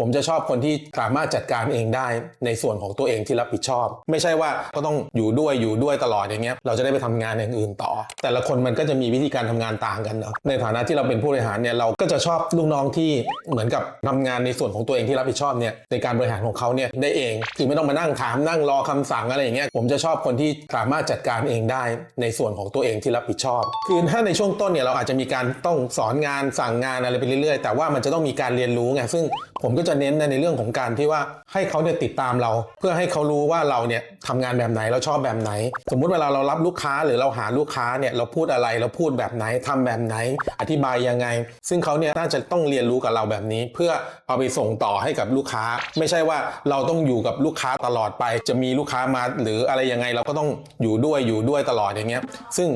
ผมจะชอบคนที่สามารถจัดการเองได้ในส่วนของตัวเองที่รับผิดชอบ ไม่ใช่ว่าก็ต้องอยู่ด้วยอยู่ด้วยตลอดอย่างเงี้ยเราจะได้ไปทำงานอย่างอื่นต่อ แต่ละคนมันก็จะมีวิธีการทำงานต่างกันเนาะในฐานะที่เราเป็นผู้บริหารเนี่ยเราก็จะชอบลูกน้องที่เหมือนกับทำงานในส่วนของตัวเองที่รับผิดชอบเนี่ยในการบริหารของเขาเนี่ยได้เองคือไม่ต้องมานั่งถามนั่งรอคำสั่งอะไรอย่างเงี้ยผมจะชอบคนที่สามารถจัดการเองได้ในส่วนของตัวเองที่รับผิดชอบ คือถ้าในช่วงต้นเนี่ยเราอาจจะมีการต้องสอนงานสั่งงานอะไรไปเรื่อยๆ แต่ว่ามันจะต้องมีการเรียนรู้ไงซึ่งผมก็จะเน้นในเรื่องของการที่ว่าให้เขาเนี่ยติดตามเรา เพื่อให้เขารู้ว่าเราเนี่ยทำงานแบบไหนเราชอบแบบไหน สมมุติเวลาเรารับลูกค้าหรือเราหาลูกค้าเนี่ยเราพูดอะไรเราพูดแบบไหนทำแบบไหน อธิบายยังไง ซึ่งเขาเนี่ยน่าจะต้องเรียนรู้กับเราแบบนี้ เพื่อเอาไปส่งต่อให้กับลูกค้า ไม่ใช่ว่าเราต้องอยู่กับลูกค้าตลอดไป จะมีลูกค้ามาหรืออะไรยังไงเราก็ต้องอยู่ด้วยอยู่ด้วยตลอดอย่างเงี้ยซึ่ง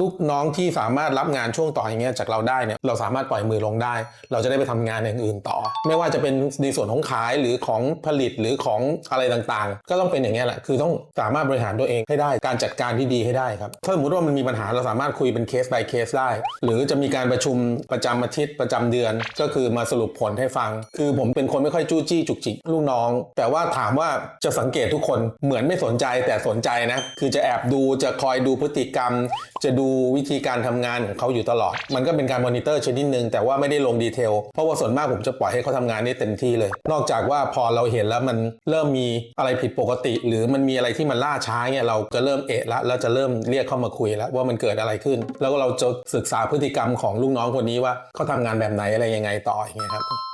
ลูกน้องที่สามารถรับงานช่วงต่ออย่างเงี้ยจากเราได้เนี่ยเราสามารถปล่อยมือลงได้ เราจะได้ไปทำงานอย่างอื่นต่อ ไม่ว่าจะเป็นในส่วนของขายหรือของผลิตหรือของอะไรต่างๆ ก็ต้องเป็นอย่างเงี้ยแหละคือต้องสามารถบริหารตัวเองให้ได้การจัดการที่ดีให้ได้ครับถ้าสมมติว่ามันมีปัญหาเราสามารถคุยเป็นเคส by เคสได้ หรือจะมีการประชุมประจำอาทิตย์ประจำเดือน ก็คือมาสรุปผลให้ฟัง คือผมเป็นคนไม่ค่อยจู้จี้จุกจิกลูกน้อง แต่ว่าถามว่าจะสังเกตทุกคนเหมือนไม่สนใจแต่สนใจนะคือจะแอบดูจะคอยดูพฤติกรรมจะดููวิธีการทำงานของเขาอยู่ตลอด มันก็เป็นการมอนิเตอร์ชนิดหนึ่งแต่ว่าไม่ได้ลงดีเทล เพราะว่าส่วนมากผมจะปล่อยให้เขาทำงานได้เต็มที่เลย นอกจากว่าพอเราเห็นแล้วมันเริ่มมีอะไรผิดปกติ หรือมันมีอะไรที่มันล่าช้าเนี่ยเราจะเริ่มเอะละแล้วจะเริ่มเรียกเข้ามาคุยแล้วว่ามันเกิดอะไรขึ้น แล้วก็เราจะศึกษาพฤติกรรมของลูกน้องคนนี้ว่าเขาทำงานแบบไหนอะไรยังไงต่ออย่างเงี้ยครับ